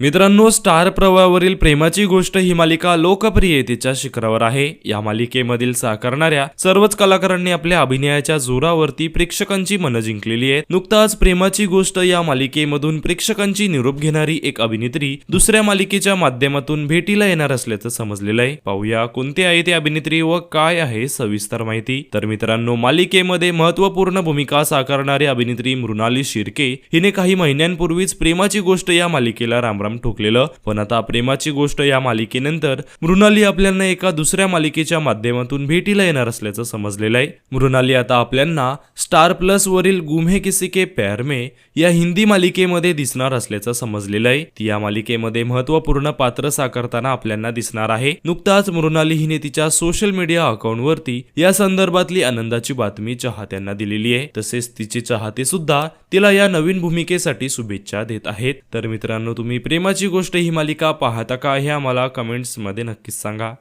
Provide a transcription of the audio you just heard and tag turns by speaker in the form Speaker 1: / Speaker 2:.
Speaker 1: मित्रांनो स्टार प्रवाहावरील प्रेमाची गोष्ट ही मालिका लोकप्रियतेच्या शिखरावर आहे. या मालिकेमधील साकारणाऱ्या सर्वच कलाकारांनी आपल्या अभिनयाच्या जोरावरती प्रेक्षकांची मनं जिंकलेली आहेत. नुकताच प्रेमाची गोष्ट या मालिकेमधून प्रेक्षकांची निरोप घेणारी एक अभिनेत्री दुसऱ्या मालिकेच्या माध्यमातून भेटीला येणार असल्याचं समजलेलं आहे. पाहूया कोणते आहे ती अभिनेत्री व काय आहे सविस्तर माहिती. तर मित्रांनो मालिकेमध्ये महत्त्वपूर्ण भूमिका साकारणारी अभिनेत्री मृणाली शिर्के हिने काही महिन्यांपूर्वीच प्रेमाची गोष्ट या मालिकेला रामराम ठोकलेलं. पण आता प्रेमाची गोष्ट या मालिकेनंतर मृणाली आपल्यांना एका दुसऱ्या मालिकेच्या माध्यमातून भेटीला येणार असल्याचं समजलेलं आहे. मृणाली आता आपल्यांना स्टार प्लस वरील गुम्हे किसी के प्यार में या हिंदी मालिकेमध्ये दिसणार असल्याचं समजलेलं आहे. ती या मालिकेमध्ये महत्त्वपूर्ण पात्र साकारताना आपल्यांना दिसणार आहे. नुकताच मृणाली हिने तिच्या सोशल मीडिया अकाउंटवरती या संदर्भातली आनंदाची बातमी चाहत्यांना दिलेली आहे. तसेच तिचे चाहते सुद्धा तिला या नवीन भूमिकेसाठी शुभेच्छा देत आहेत. तर मित्रांनो तुम्ही प्रेम प्रेमाची गोष्ट ही मालिका पाहता का हे आम्हाला कमेंट्समध्ये नक्कीच सांगा.